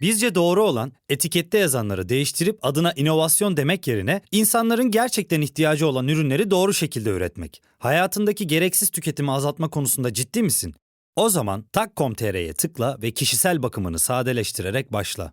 Bizce doğru olan etikette yazanları değiştirip adına inovasyon demek yerine insanların gerçekten ihtiyacı olan ürünleri doğru şekilde üretmek. Hayatındaki gereksiz tüketimi azaltma konusunda ciddi misin? O zaman tak.com.tr'ye tıkla ve kişisel bakımını sadeleştirerek başla.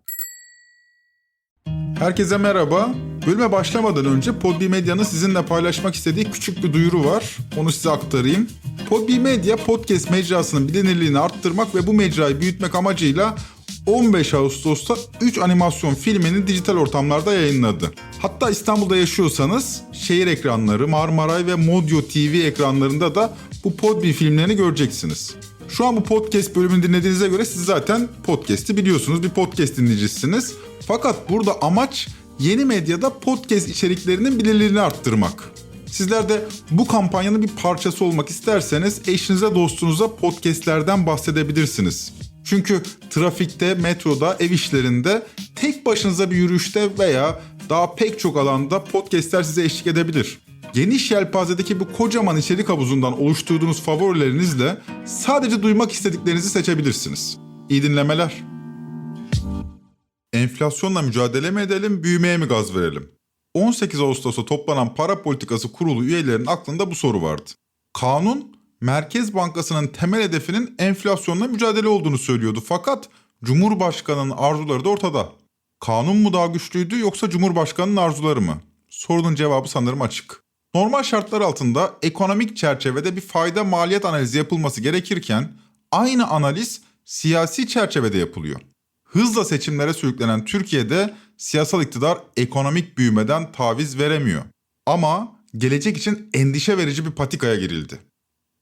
Herkese merhaba. Bölüme başlamadan önce Podbi Medya'nın sizinle paylaşmak istediği küçük bir duyuru var. Onu size aktarayım. Podbi Medya podcast mecrasının bilinirliğini arttırmak ve bu mecrayı büyütmek amacıyla 15 Ağustos'ta 3 animasyon filmini dijital ortamlarda yayınladı. Hatta İstanbul'da yaşıyorsanız şehir ekranları, Marmaray ve Modyo TV ekranlarında da bu Podbi filmlerini göreceksiniz. Şu an bu podcast bölümünü dinlediğinize göre siz zaten podcast'i biliyorsunuz. Bir podcast dinleyicisiniz. Fakat burada amaç yeni medyada podcast içeriklerinin bilinirliğini arttırmak. Sizler de bu kampanyanın bir parçası olmak isterseniz eşinize dostunuza podcastlerden bahsedebilirsiniz. Çünkü trafikte, metroda, ev işlerinde tek başınıza bir yürüyüşte veya daha pek çok alanda podcastler size eşlik edebilir. Geniş yelpazedeki bu kocaman içerik havuzundan oluşturduğunuz favorilerinizle sadece duymak istediklerinizi seçebilirsiniz. İyi dinlemeler. Enflasyonla mücadele mi edelim, büyümeye mi gaz verelim? 18 Ağustos'ta toplanan Para Politikası Kurulu üyelerinin aklında bu soru vardı. Kanun, Merkez Bankası'nın temel hedefinin enflasyonla mücadele olduğunu söylüyordu fakat Cumhurbaşkanı'nın arzuları da ortada. Kanun mu daha güçlüydü yoksa Cumhurbaşkanı'nın arzuları mı? Sorunun cevabı sanırım açık. Normal şartlar altında ekonomik çerçevede bir fayda maliyet analizi yapılması gerekirken aynı analiz siyasi çerçevede yapılıyor. Hızla seçimlere sürüklenen Türkiye'de siyasal iktidar ekonomik büyümeden taviz veremiyor. Ama gelecek için endişe verici bir patikaya girildi.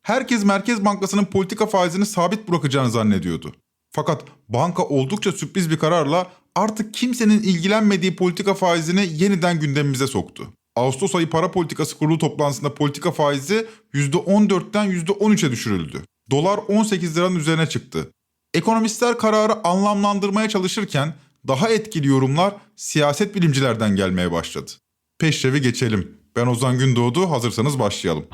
Herkes Merkez Bankası'nın politika faizini sabit bırakacağını zannediyordu. Fakat banka oldukça sürpriz bir kararla artık kimsenin ilgilenmediği politika faizini yeniden gündemimize soktu. Ağustos ayı para politikası kurulu toplantısında politika faizi %14'ten %13'e düşürüldü. Dolar 18 liranın üzerine çıktı. Ekonomistler kararı anlamlandırmaya çalışırken daha etkili yorumlar siyaset bilimcilerden gelmeye başladı. Peşrevi geçelim. Ben Ozan Gündoğdu, hazırsanız başlayalım.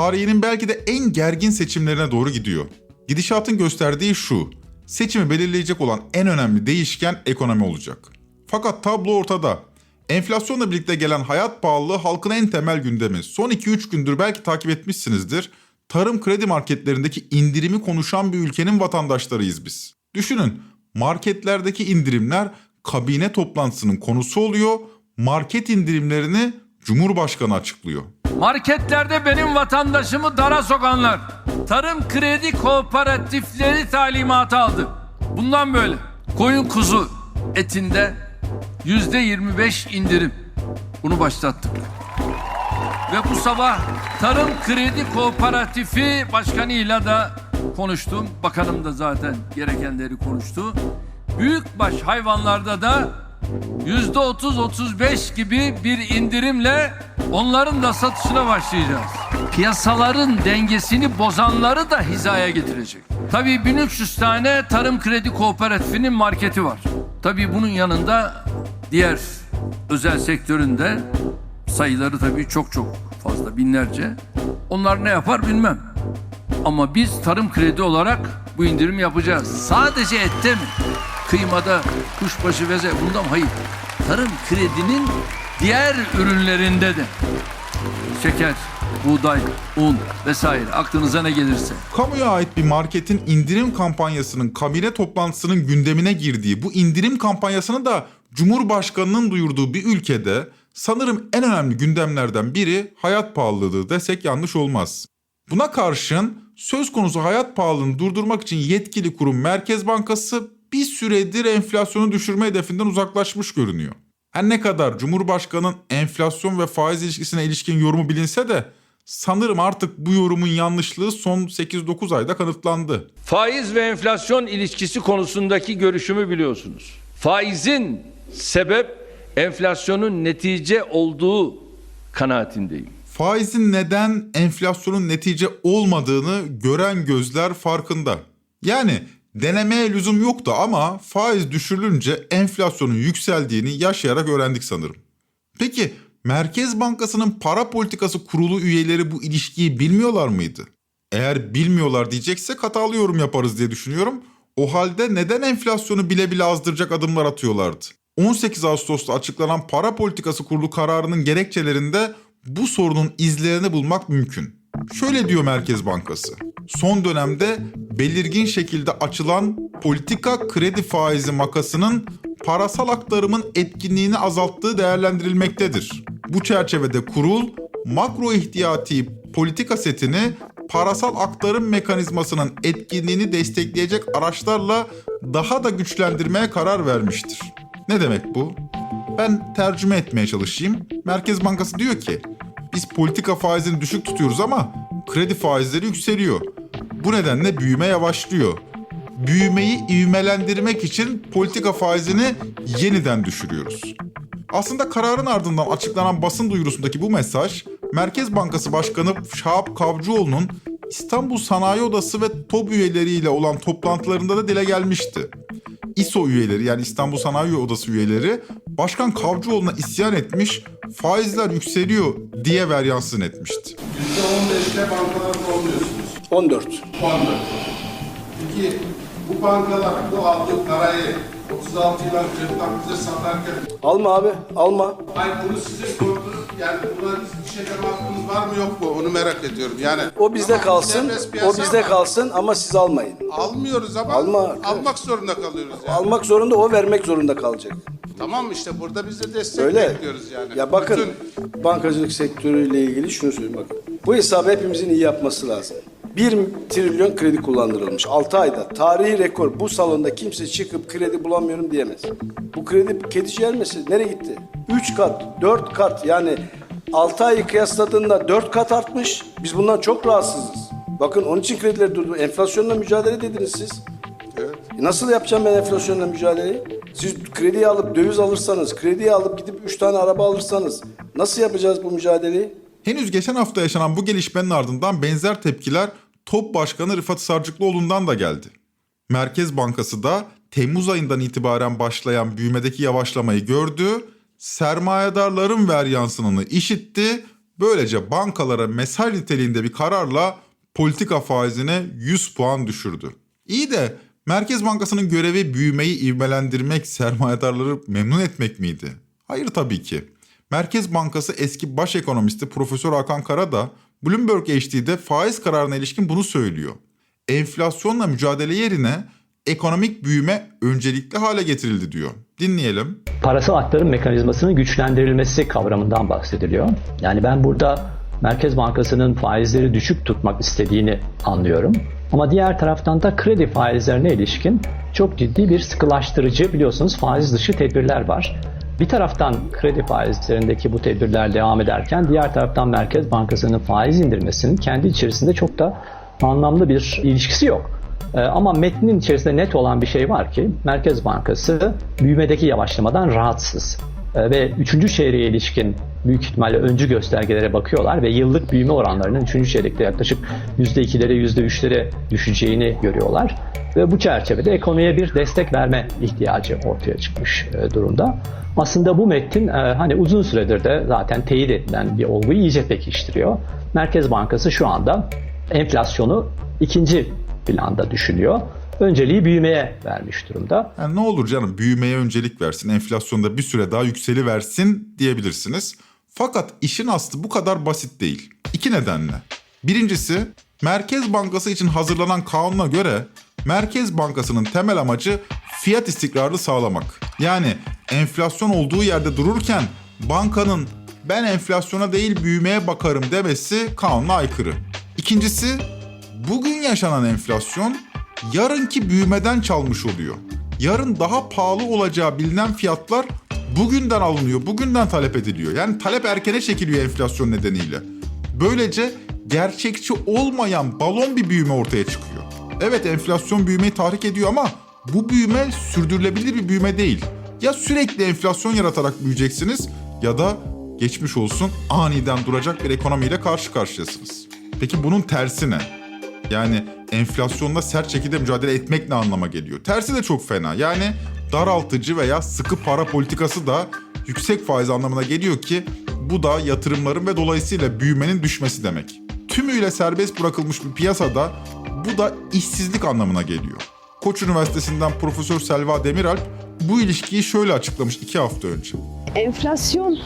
Tarihinin belki de en gergin seçimlerine doğru gidiyor. Gidişatın gösterdiği şu. Seçimi belirleyecek olan en önemli değişken ekonomi olacak. Fakat tablo ortada. Enflasyonla birlikte gelen hayat pahalılığı halkın en temel gündemi. Son 2-3 gündür belki takip etmişsinizdir. Tarım kredi marketlerindeki indirimi konuşan bir ülkenin vatandaşlarıyız biz. Düşünün, marketlerdeki indirimler kabine toplantısının konusu oluyor. Market indirimlerini Cumhurbaşkanı açıklıyor. Marketlerde benim vatandaşımı dara sokanlar tarım kredi kooperatifleri talimatı aldı. Bundan böyle koyun kuzu etinde yüzde 25 indirim. Bunu başlattık. Ve bu sabah Tarım Kredi Kooperatifi Başkanı'yla da konuştum. Bakanım da zaten gerekenleri konuştu. Büyükbaş hayvanlarda da yüzde 30-35 gibi bir indirimle onların da satışına başlayacağız. Piyasaların dengesini bozanları da hizaya getirecek. Tabii 1300 tane Tarım Kredi Kooperatifinin marketi var. Tabii bunun yanında diğer özel sektöründe sayıları tabii çok çok fazla binlerce. Onlar ne yapar bilmem. Ama biz tarım kredi olarak bu indirim yapacağız. Sadece ette mi? Kıymada, kuşbaşı veze bunda mı? Hayır. Tarım kredinin diğer ürünlerinde de şeker, buğday, un vesaire aklınıza ne gelirse. Kamuya ait bir marketin indirim kampanyasının kabine toplantısının gündemine girdiği bu indirim kampanyasını da Cumhurbaşkanının duyurduğu bir ülkede sanırım en önemli gündemlerden biri hayat pahalılığı desek yanlış olmaz. Buna karşın söz konusu hayat pahalılığını durdurmak için yetkili kurum Merkez Bankası bir süredir enflasyonu düşürme hedefinden uzaklaşmış görünüyor. Her ne kadar Cumhurbaşkanı'nın enflasyon ve faiz ilişkisine ilişkin yorumu bilinse de Sanırım artık bu yorumun yanlışlığı son 8-9 ayda kanıtlandı. Faiz ve enflasyon ilişkisi konusundaki görüşümü biliyorsunuz. Faizin sebep enflasyonun netice olduğu kanaatindeyim. Faizin neden enflasyonun netice olmadığını gören gözler farkında. Yani denemeye lüzum yoktu ama faiz düşürülünce enflasyonun yükseldiğini yaşayarak öğrendik sanırım. Peki Merkez Bankası'nın para politikası kurulu üyeleri bu ilişkiyi bilmiyorlar mıydı? Eğer bilmiyorlar diyeceksek hatalı yorum yaparız diye düşünüyorum. O halde neden enflasyonu bile bile azdıracak adımlar atıyorlardı? 18 Ağustos'ta açıklanan para politikası kurulu kararının gerekçelerinde bu sorunun izlerini bulmak mümkün. Şöyle diyor Merkez Bankası. Son dönemde belirgin şekilde açılan politika kredi faizi makasının parasal aktarımın etkinliğini azalttığı değerlendirilmektedir. Bu çerçevede kurul makro ihtiyati politika setini parasal aktarım mekanizmasının etkinliğini destekleyecek araçlarla daha da güçlendirmeye karar vermiştir. Ne demek bu? Ben tercüme etmeye çalışayım. Merkez Bankası diyor ki biz politika faizini düşük tutuyoruz ama kredi faizleri yükseliyor. Bu nedenle büyüme yavaşlıyor. Büyümeyi ivmelendirmek için politika faizini yeniden düşürüyoruz. Aslında kararın ardından açıklanan basın duyurusundaki bu mesaj Merkez Bankası Başkanı Şahap Kavcıoğlu'nun İstanbul Sanayi Odası ve TOB üyeleriyle olan toplantılarında da dile gelmişti. İSO üyeleri yani İstanbul Sanayi Odası üyeleri Başkan Kavcıoğlu'na isyan etmiş, faizler yükseliyor diye veryansın etmişti. %15'te bankalarda oluyorsunuz. 14. 14. Peki bu bankalar bu aldığı parayı 36 yıldan kırktan bize satarken Alma abi, alma. Hayır bunu size sordurup yani buna bir şey deme hakkınız var mı yok mu onu merak ediyorum yani. O bizde kalsın, o bizde ama kalsın ama siz almayın. Almıyoruz ama Alma almak zorunda kalıyoruz yani. Almak zorunda, o vermek zorunda kalacak. Tamam işte burada biz de destek Öyle. bekliyoruz yani. Ya bakın, Bütün- bankacılık sektörüyle ilgili şunu söyleyeyim bakın. Bu hesabı hepimizin iyi yapması lazım. 1 trilyon kredi kullandırılmış 6 ayda. Tarihi rekor. Bu salonda kimse çıkıp kredi bulamıyorum diyemez. Bu kredi kedi yermesi nereye gitti? 3 kat, 4 kat yani 6 ayı kıyasladığında 4 kat artmış. Biz bundan çok rahatsızız. Bakın onun için kredileri durdu. Enflasyonla mücadele dediniz siz. Evet. E Nasıl yapacağım ben enflasyonla mücadeleyi? Siz krediyi alıp döviz alırsanız, krediyi alıp gidip 3 tane araba alırsanız nasıl yapacağız bu mücadeleyi? Henüz geçen hafta yaşanan bu gelişmenin ardından benzer tepkiler TOP Başkanı Rıfat Sarcıklıoğlu'ndan da geldi. Merkez Bankası da Temmuz ayından itibaren başlayan büyümedeki yavaşlamayı gördü, sermayedarların veryansını işitti, böylece bankalara mesaj niteliğinde bir kararla politika faizine 100 puan düşürdü. İyi de Merkez Bankası'nın görevi büyümeyi ivmelendirmek, sermayedarları memnun etmek miydi? Hayır tabii ki. Merkez Bankası eski baş ekonomisti Profesör Hakan Kara da Bloomberg HD'de faiz kararına ilişkin bunu söylüyor. Enflasyonla mücadele yerine ekonomik büyüme öncelikli hale getirildi diyor. Dinleyelim. parasal aktarım mekanizmasının güçlendirilmesi kavramından bahsediliyor. Yani ben burada Merkez Bankası'nın faizleri düşük tutmak istediğini anlıyorum. Ama diğer taraftan da kredi faizlerine ilişkin çok ciddi bir sıkılaştırıcı biliyorsunuz faiz dışı tedbirler var. Bir taraftan kredi faizlerindeki bu tedbirler devam ederken diğer taraftan Merkez Bankası'nın faiz indirmesinin kendi içerisinde çok da anlamlı bir ilişkisi yok. Ee, Ama metnin içerisinde net olan bir şey var ki Merkez Bankası büyümedeki yavaşlamadan rahatsız. Ee, Ve 3. çeyreğe ilişkin büyük ihtimalle öncü göstergelere bakıyorlar ve yıllık büyüme oranlarının 3. çeyrekte yaklaşık %2'lere %3'lere düşeceğini görüyorlar. Ve bu çerçevede ekonomiye bir destek verme ihtiyacı ortaya çıkmış e, durumda. Aslında bu metin e, hani uzun süredir de zaten teyit edilen bir olguyu iyice pekiştiriyor. Merkez Bankası şu anda enflasyonu ikinci planda düşünüyor. Önceliği büyümeye vermiş durumda. Yani ne olur canım büyümeye öncelik versin, enflasyonda bir süre daha yükseli versin diyebilirsiniz. Fakat işin aslı bu kadar basit değil. İki nedenle. Birincisi Merkez Bankası için hazırlanan kanuna göre Merkez Bankası'nın temel amacı fiyat istikrarını sağlamak. Yani enflasyon olduğu yerde dururken bankanın ben enflasyona değil büyümeye bakarım demesi kanuna aykırı. İkincisi bugün yaşanan enflasyon yarınki büyümeden çalmış oluyor. Yarın daha pahalı olacağı bilinen fiyatlar bugünden alınıyor, bugünden talep ediliyor. Yani talep erkene çekiliyor enflasyon nedeniyle. Böylece gerçekçi olmayan balon bir büyüme ortaya çıkıyor. Evet enflasyon büyümeyi tahrik ediyor ama bu büyüme sürdürülebilir bir büyüme değil. Ya sürekli enflasyon yaratarak büyüyeceksiniz ya da geçmiş olsun aniden duracak bir ekonomiyle karşı karşıyasınız. Peki bunun tersi ne? Yani enflasyonla sert şekilde mücadele etmek ne anlama geliyor? Tersi de çok fena. Yani daraltıcı veya sıkı para politikası da yüksek faiz anlamına geliyor ki bu da yatırımların ve dolayısıyla büyümenin düşmesi demek. Tümüyle serbest bırakılmış bir piyasada bu da işsizlik anlamına geliyor. Koç Üniversitesi'nden Profesör Selva Demiralp bu ilişkiyi şöyle açıklamış iki hafta önce. Enflasyon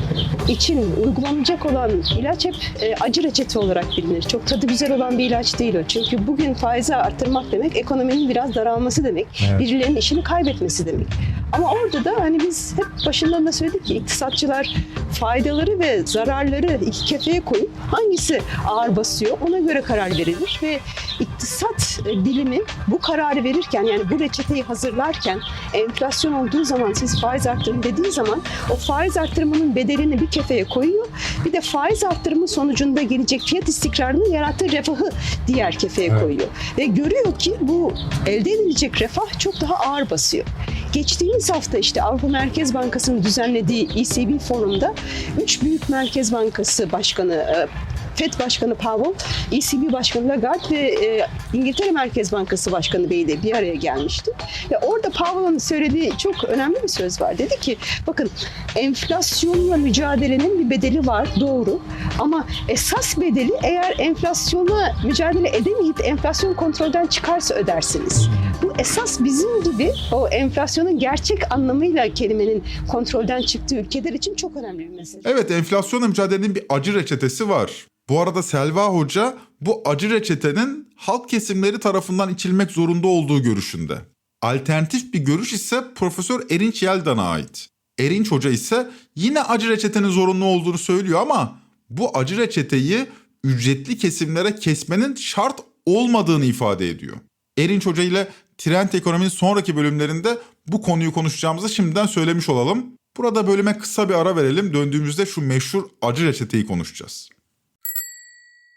için uygulanacak olan ilaç hep e, acı reçete olarak bilinir. Çok tadı güzel olan bir ilaç değil o. Çünkü bugün faizi arttırmak demek ekonominin biraz daralması demek. Birilerinin işini kaybetmesi demek. Ama orada da hani biz hep başından da söyledik ki iktisatçılar faydaları ve zararları iki kefeye koyup hangisi ağır basıyor ona göre karar verilir ve iktisat e, bilimi bu kararı verirken yani bu reçeteyi hazırlarken enflasyon olduğu zaman siz faiz arttırın dediği zaman o faiz arttırımının bedelini bir kefeye koyuyor. Bir de faiz arttırımı sonucunda gelecek fiyat istikrarını yarattığı refahı diğer kefeye koyuyor. Ve görüyor ki bu elde edilecek refah çok daha ağır basıyor. Geçtiğimiz hafta işte Avrupa Merkez Bankası'nın düzenlediği ECB forumda üç büyük merkez bankası başkanı e, FED Başkanı Powell, ECB Başkanı Lagarde ve e, İngiltere Merkez Bankası Başkanı Bey de bir araya gelmişti. Ve orada Powell'ın söylediği çok önemli bir söz var. Dedi ki bakın enflasyonla mücadelenin bir bedeli var doğru ama esas bedeli eğer enflasyona mücadele edemeyip enflasyon kontrolden çıkarsa ödersiniz. Bu esas bizim gibi o enflasyonun gerçek anlamıyla kelimenin kontrolden çıktığı ülkeler için çok önemli bir mesele. Evet enflasyonla mücadelenin bir acı reçetesi var. Bu arada Selva Hoca bu acı reçetenin halk kesimleri tarafından içilmek zorunda olduğu görüşünde. Alternatif bir görüş ise Profesör Erinç Yeldan'a ait. Erinç Hoca ise yine acı reçetenin zorunlu olduğunu söylüyor ama bu acı reçeteyi ücretli kesimlere kesmenin şart olmadığını ifade ediyor. Erinç Hoca ile Trend Ekonomi'nin sonraki bölümlerinde bu konuyu konuşacağımızı şimdiden söylemiş olalım. Burada bölüme kısa bir ara verelim. Döndüğümüzde şu meşhur acı reçeteyi konuşacağız.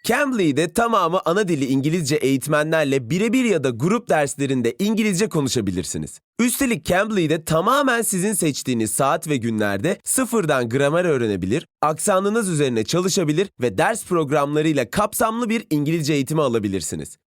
Cambly'de tamamı ana dili İngilizce eğitmenlerle birebir ya da grup derslerinde İngilizce konuşabilirsiniz. Üstelik Cambly'de tamamen sizin seçtiğiniz saat ve günlerde sıfırdan gramer öğrenebilir, aksanınız üzerine çalışabilir ve ders programlarıyla kapsamlı bir İngilizce eğitimi alabilirsiniz.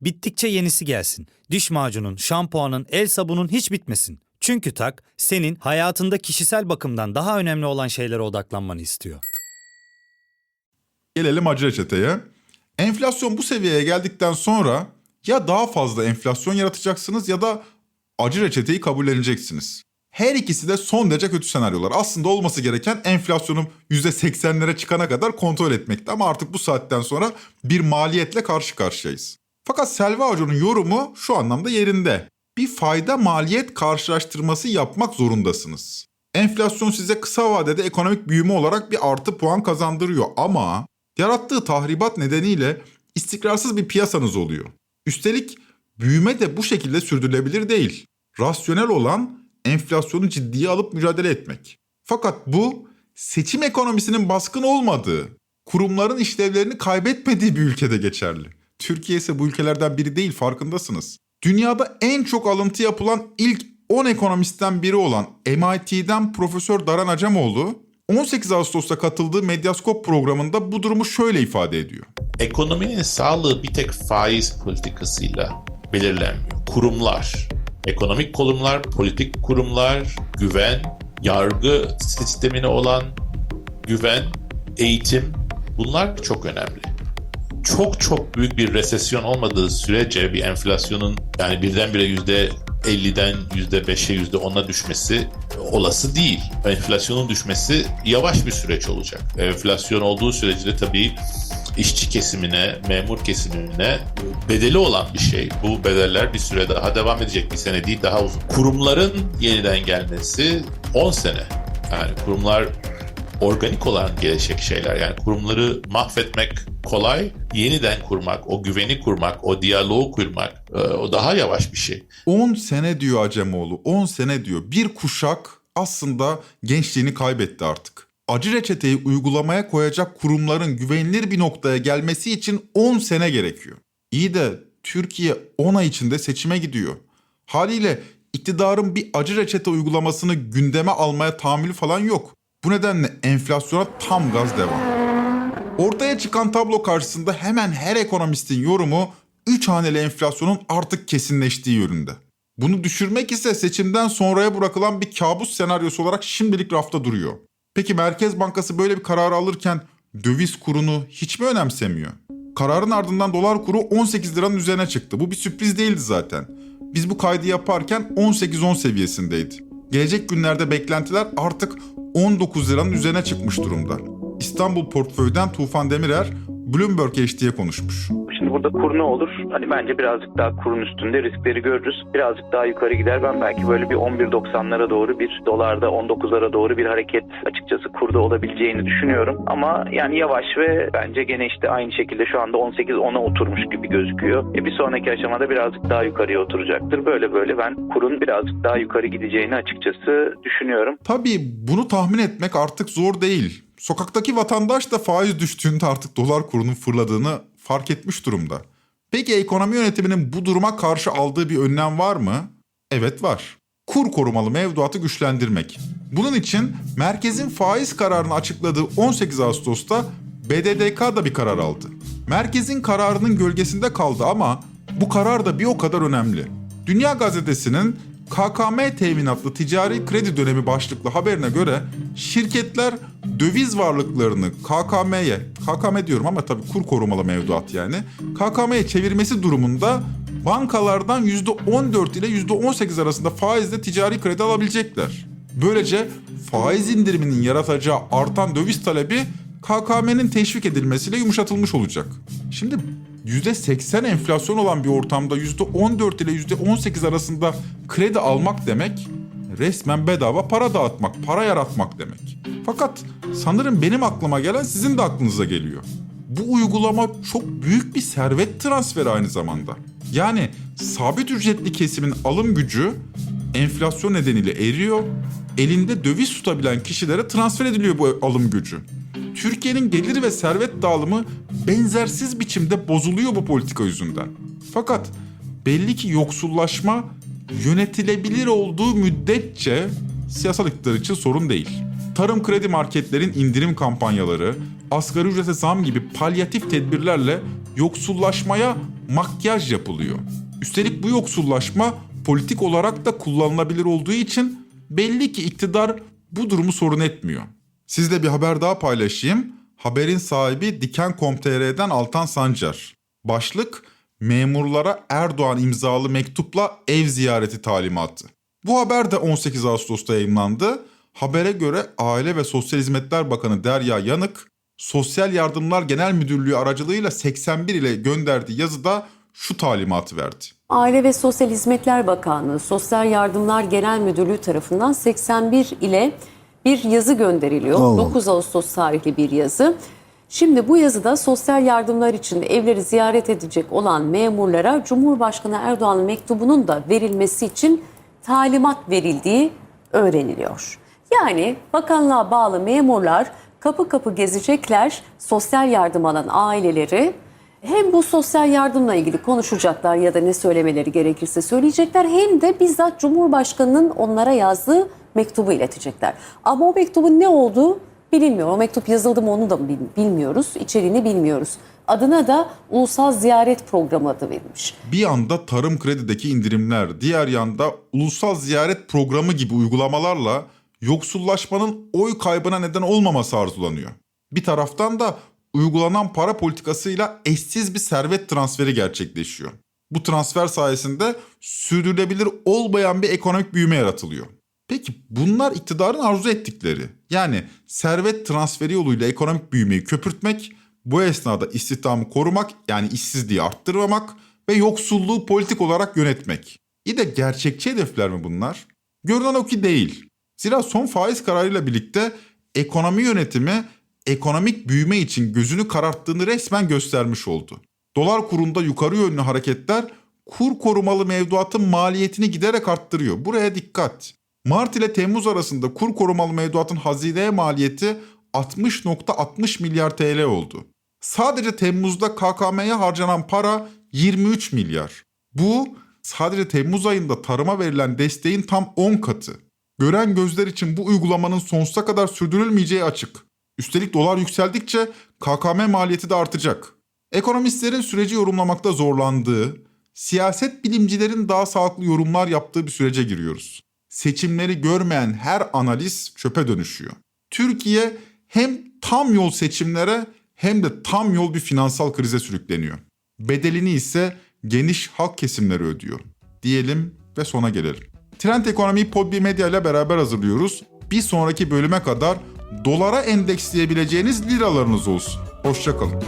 bittikçe yenisi gelsin. Diş macunun, şampuanın, el sabunun hiç bitmesin. Çünkü Tak, senin hayatında kişisel bakımdan daha önemli olan şeylere odaklanmanı istiyor. Gelelim acı reçeteye. Enflasyon bu seviyeye geldikten sonra ya daha fazla enflasyon yaratacaksınız ya da acı reçeteyi kabulleneceksiniz. Her ikisi de son derece kötü senaryolar. Aslında olması gereken enflasyonun %80'lere çıkana kadar kontrol etmekti. Ama artık bu saatten sonra bir maliyetle karşı karşıyayız. Fakat Selva Hoca'nın yorumu şu anlamda yerinde. Bir fayda maliyet karşılaştırması yapmak zorundasınız. Enflasyon size kısa vadede ekonomik büyüme olarak bir artı puan kazandırıyor ama yarattığı tahribat nedeniyle istikrarsız bir piyasanız oluyor. Üstelik büyüme de bu şekilde sürdürülebilir değil. Rasyonel olan enflasyonu ciddiye alıp mücadele etmek. Fakat bu seçim ekonomisinin baskın olmadığı, kurumların işlevlerini kaybetmediği bir ülkede geçerli. Türkiye ise bu ülkelerden biri değil farkındasınız. Dünyada en çok alıntı yapılan ilk 10 ekonomistten biri olan MIT'den Profesör Daran Acemoğlu 18 Ağustos'ta katıldığı Medyaskop programında bu durumu şöyle ifade ediyor. Ekonominin sağlığı bir tek faiz politikasıyla belirlenmiyor. Kurumlar, ekonomik kurumlar, politik kurumlar, güven, yargı sistemine olan güven, eğitim bunlar çok önemli. Çok çok büyük bir resesyon olmadığı sürece bir enflasyonun yani birdenbire yüzde 50'den %5'e %10'a düşmesi olası değil. Enflasyonun düşmesi yavaş bir süreç olacak. Enflasyon olduğu sürece de tabii işçi kesimine, memur kesimine bedeli olan bir şey. Bu bedeller bir süre daha devam edecek. Bir sene değil daha uzun. Kurumların yeniden gelmesi 10 sene. Yani kurumlar organik olan gelecek şeyler. Yani kurumları mahvetmek kolay, yeniden kurmak, o güveni kurmak, o diyaloğu kurmak e, o daha yavaş bir şey. 10 sene diyor Acemoğlu. 10 sene diyor. Bir kuşak aslında gençliğini kaybetti artık. Acı reçeteyi uygulamaya koyacak kurumların güvenilir bir noktaya gelmesi için 10 sene gerekiyor. İyi de Türkiye 10 ay içinde seçime gidiyor. Haliyle iktidarın bir acı reçete uygulamasını gündeme almaya tahammülü falan yok. Bu nedenle enflasyona tam gaz devam. Ortaya çıkan tablo karşısında hemen her ekonomistin yorumu 3 haneli enflasyonun artık kesinleştiği yönünde. Bunu düşürmek ise seçimden sonraya bırakılan bir kabus senaryosu olarak şimdilik rafta duruyor. Peki Merkez Bankası böyle bir karar alırken döviz kurunu hiç mi önemsemiyor? Kararın ardından dolar kuru 18 liranın üzerine çıktı. Bu bir sürpriz değildi zaten. Biz bu kaydı yaparken 18-10 seviyesindeydi. Gelecek günlerde beklentiler artık 19 liranın üzerine çıkmış durumda. İstanbul Portföy'den Tufan Demirer Bloomberg HD'ye konuşmuş. Şimdi burada kur ne olur? Hani bence birazcık daha kurun üstünde riskleri görürüz. Birazcık daha yukarı gider. Ben belki böyle bir 11.90'lara doğru bir dolarda 19'lara doğru bir hareket açıkçası kurda olabileceğini düşünüyorum. Ama yani yavaş ve bence gene işte aynı şekilde şu anda 18-10'a oturmuş gibi gözüküyor. E bir sonraki aşamada birazcık daha yukarıya oturacaktır. Böyle böyle ben kurun birazcık daha yukarı gideceğini açıkçası düşünüyorum. Tabii bunu tahmin etmek artık zor değil. Sokaktaki vatandaş da faiz düştüğünde artık dolar kurunun fırladığını fark etmiş durumda. Peki ekonomi yönetiminin bu duruma karşı aldığı bir önlem var mı? Evet var. Kur korumalı mevduatı güçlendirmek. Bunun için merkezin faiz kararını açıkladığı 18 Ağustos'ta BDDK da bir karar aldı. Merkezin kararının gölgesinde kaldı ama bu karar da bir o kadar önemli. Dünya Gazetesi'nin KKM teminatlı ticari kredi dönemi başlıklı haberine göre şirketler döviz varlıklarını KKM'ye, KKM diyorum ama tabii kur korumalı mevduat yani, KKM'ye çevirmesi durumunda bankalardan %14 ile %18 arasında faizle ticari kredi alabilecekler. Böylece faiz indiriminin yaratacağı artan döviz talebi KKM'nin teşvik edilmesiyle yumuşatılmış olacak. Şimdi %80 enflasyon olan bir ortamda %14 ile %18 arasında kredi almak demek resmen bedava para dağıtmak, para yaratmak demek. Fakat sanırım benim aklıma gelen sizin de aklınıza geliyor. Bu uygulama çok büyük bir servet transferi aynı zamanda. Yani sabit ücretli kesimin alım gücü enflasyon nedeniyle eriyor. Elinde döviz tutabilen kişilere transfer ediliyor bu alım gücü. Türkiye'nin gelir ve servet dağılımı benzersiz biçimde bozuluyor bu politika yüzünden. Fakat belli ki yoksullaşma yönetilebilir olduğu müddetçe siyasal iktidar için sorun değil. Tarım kredi marketlerin indirim kampanyaları, asgari ücrete zam gibi palyatif tedbirlerle yoksullaşmaya makyaj yapılıyor. Üstelik bu yoksullaşma politik olarak da kullanılabilir olduğu için belli ki iktidar bu durumu sorun etmiyor. Sizle bir haber daha paylaşayım. Haberin sahibi Diken.com.tr'den Altan Sancar. Başlık memurlara Erdoğan imzalı mektupla ev ziyareti talimatı. Bu haber de 18 Ağustos'ta yayınlandı. Habere göre Aile ve Sosyal Hizmetler Bakanı Derya Yanık, Sosyal Yardımlar Genel Müdürlüğü aracılığıyla 81 ile gönderdiği yazıda şu talimatı verdi. Aile ve Sosyal Hizmetler Bakanlığı Sosyal Yardımlar Genel Müdürlüğü tarafından 81 ile bir yazı gönderiliyor. 9 Ağustos tarihli bir yazı. Şimdi bu yazıda sosyal yardımlar için evleri ziyaret edecek olan memurlara Cumhurbaşkanı Erdoğan'ın mektubunun da verilmesi için talimat verildiği öğreniliyor. Yani bakanlığa bağlı memurlar kapı kapı gezecekler, sosyal yardım alan aileleri hem bu sosyal yardımla ilgili konuşacaklar ya da ne söylemeleri gerekirse söyleyecekler hem de bizzat Cumhurbaşkanı'nın onlara yazdığı mektubu iletecekler. Ama o mektubun ne olduğu bilinmiyor. O mektup yazıldı mı onu da bil- bilmiyoruz. İçeriğini bilmiyoruz. Adına da Ulusal Ziyaret Programı adı verilmiş. Bir yanda tarım kredideki indirimler, diğer yanda ulusal ziyaret programı gibi uygulamalarla yoksullaşmanın oy kaybına neden olmaması arzulanıyor. Bir taraftan da uygulanan para politikasıyla eşsiz bir servet transferi gerçekleşiyor. Bu transfer sayesinde sürdürülebilir olmayan bir ekonomik büyüme yaratılıyor. Peki bunlar iktidarın arzu ettikleri. Yani servet transferi yoluyla ekonomik büyümeyi köpürtmek, Bu esnada istihdamı korumak yani işsizliği arttırmamak ve yoksulluğu politik olarak yönetmek. İyi de gerçekçi hedefler mi bunlar? Görünen o ki değil. Zira son faiz kararıyla birlikte ekonomi yönetimi ekonomik büyüme için gözünü kararttığını resmen göstermiş oldu. Dolar kurunda yukarı yönlü hareketler kur korumalı mevduatın maliyetini giderek arttırıyor. Buraya dikkat. Mart ile Temmuz arasında kur korumalı mevduatın hazineye maliyeti 60.60 milyar TL oldu. Sadece Temmuz'da KKM'ye harcanan para 23 milyar. Bu sadece Temmuz ayında tarıma verilen desteğin tam 10 katı. Gören gözler için bu uygulamanın sonsuza kadar sürdürülmeyeceği açık. Üstelik dolar yükseldikçe KKM maliyeti de artacak. Ekonomistlerin süreci yorumlamakta zorlandığı, siyaset bilimcilerin daha sağlıklı yorumlar yaptığı bir sürece giriyoruz. Seçimleri görmeyen her analiz çöpe dönüşüyor. Türkiye hem tam yol seçimlere hem de tam yol bir finansal krize sürükleniyor. Bedelini ise geniş halk kesimleri ödüyor. Diyelim ve sona gelelim. Trend Ekonomi'yi Podbi Medya ile beraber hazırlıyoruz. Bir sonraki bölüme kadar dolara endeksleyebileceğiniz liralarınız olsun. Hoşçakalın.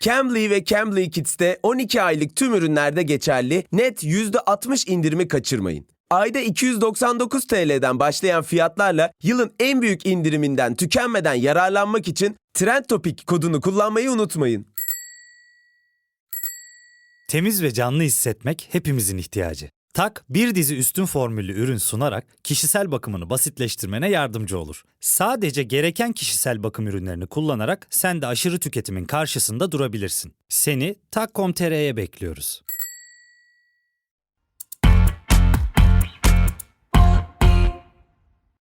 Cambly ve Cambly Kids'te 12 aylık tüm ürünlerde geçerli net %60 indirimi kaçırmayın. Ayda 299 TL'den başlayan fiyatlarla yılın en büyük indiriminden tükenmeden yararlanmak için Trend Topic kodunu kullanmayı unutmayın. Temiz ve canlı hissetmek hepimizin ihtiyacı. Tak bir dizi üstün formüllü ürün sunarak kişisel bakımını basitleştirmene yardımcı olur. Sadece gereken kişisel bakım ürünlerini kullanarak sen de aşırı tüketimin karşısında durabilirsin. Seni Tak.com.tr'ye bekliyoruz.